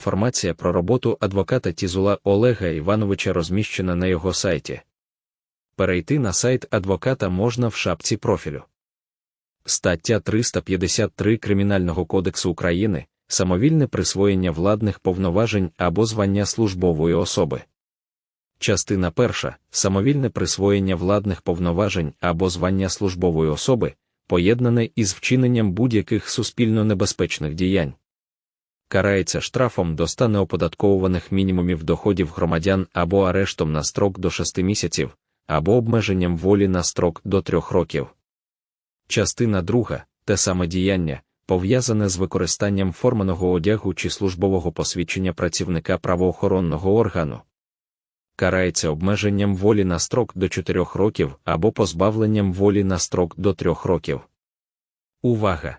Інформація про роботу адвоката Тізула Олега Івановича розміщена на його сайті. Перейти на сайт адвоката можна в шапці профілю. Стаття 353 Кримінального кодексу України самовільне присвоєння владних повноважень або звання службової особи. Частина перша самовільне присвоєння владних повноважень або звання службової особи, поєднане із вчиненням будь-яких суспільно небезпечних діянь. Карається штрафом до 100 неоподатковуваних мінімумів доходів громадян або арештом на строк до 6 місяців, або обмеженням волі на строк до 3 років. Частина друга те саме діяння, пов'язане з використанням форманого одягу чи службового посвідчення працівника правоохоронного органу. Карається обмеженням волі на строк до 4 років або позбавленням волі на строк до 3 років. Увага!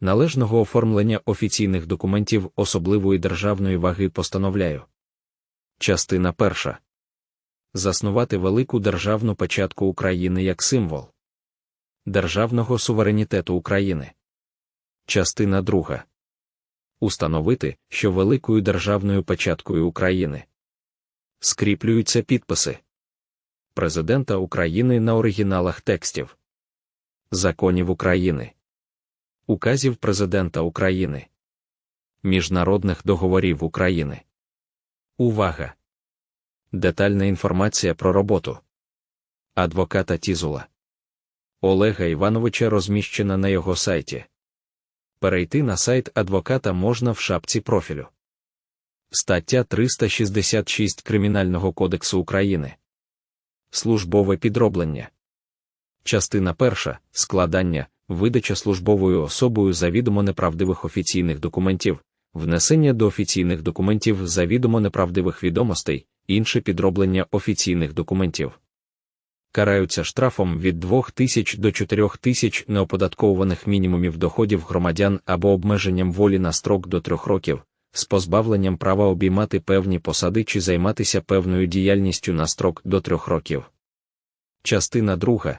належного оформлення офіційних документів особливої державної ваги постановляю. Частина перша. Заснувати велику державну печатку України як символ державного суверенітету України. Частина друга. Установити, що великою державною печаткою України скріплюються підписи Президента України на оригіналах текстів Законів України, Указів Президента України, Міжнародних договорів України. Увага! Детальна інформація про роботу адвоката Тізула Олега Івановича розміщена на його сайті. Перейти на сайт адвоката можна в шапці профілю. Стаття 366 Кримінального кодексу України. Службове підроблення. Частина перша складання, видача службовою особою завідомо неправдивих офіційних документів, внесення до офіційних документів завідомо неправдивих відомостей, інше підроблення офіційних документів. Караються штрафом від 2 тисяч до 4 тисяч неоподаткованих мінімумів доходів громадян або обмеженням волі на строк до 3 років, з позбавленням права обіймати певні посади чи займатися певною діяльністю на строк до 3 років. Частина друга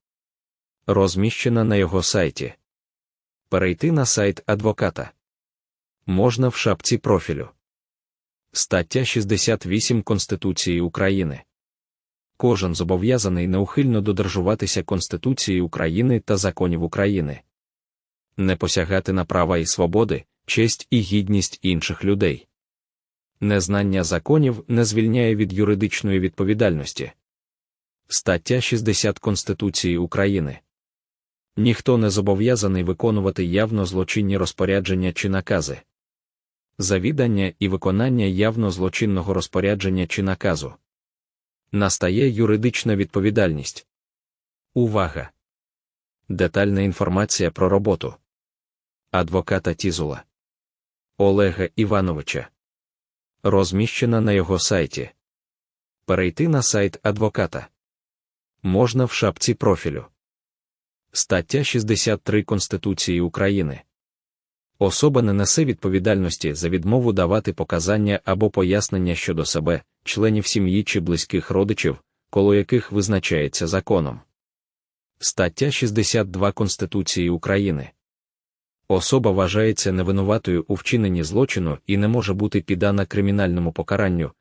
розміщена на його сайті. Перейти на сайт адвоката можна в шапці профілю. Стаття 68 Конституції України. Кожен зобов'язаний неухильно додержуватися Конституції України та законів України, не посягати на права і свободи, честь і гідність інших людей. Незнання законів не звільняє від юридичної відповідальності. Стаття 60 Конституції України. Ніхто не зобов'язаний виконувати явно злочинні розпорядження чи накази завідання і виконання явно злочинного розпорядження чи наказу. Настає юридична відповідальність. Увага! Детальна інформація про роботу адвоката Тізула Олега Івановича. Розміщена на його сайті. Перейти на сайт адвоката можна в шапці профілю. Стаття 63 Конституції України. Особа не несе відповідальності за відмову давати показання або пояснення щодо себе, членів сім'ї чи близьких родичів, коло яких визначається законом. Стаття 62 Конституції України. Особа вважається невинуватою у вчиненні злочину і не може бути піддана кримінальному покаранню,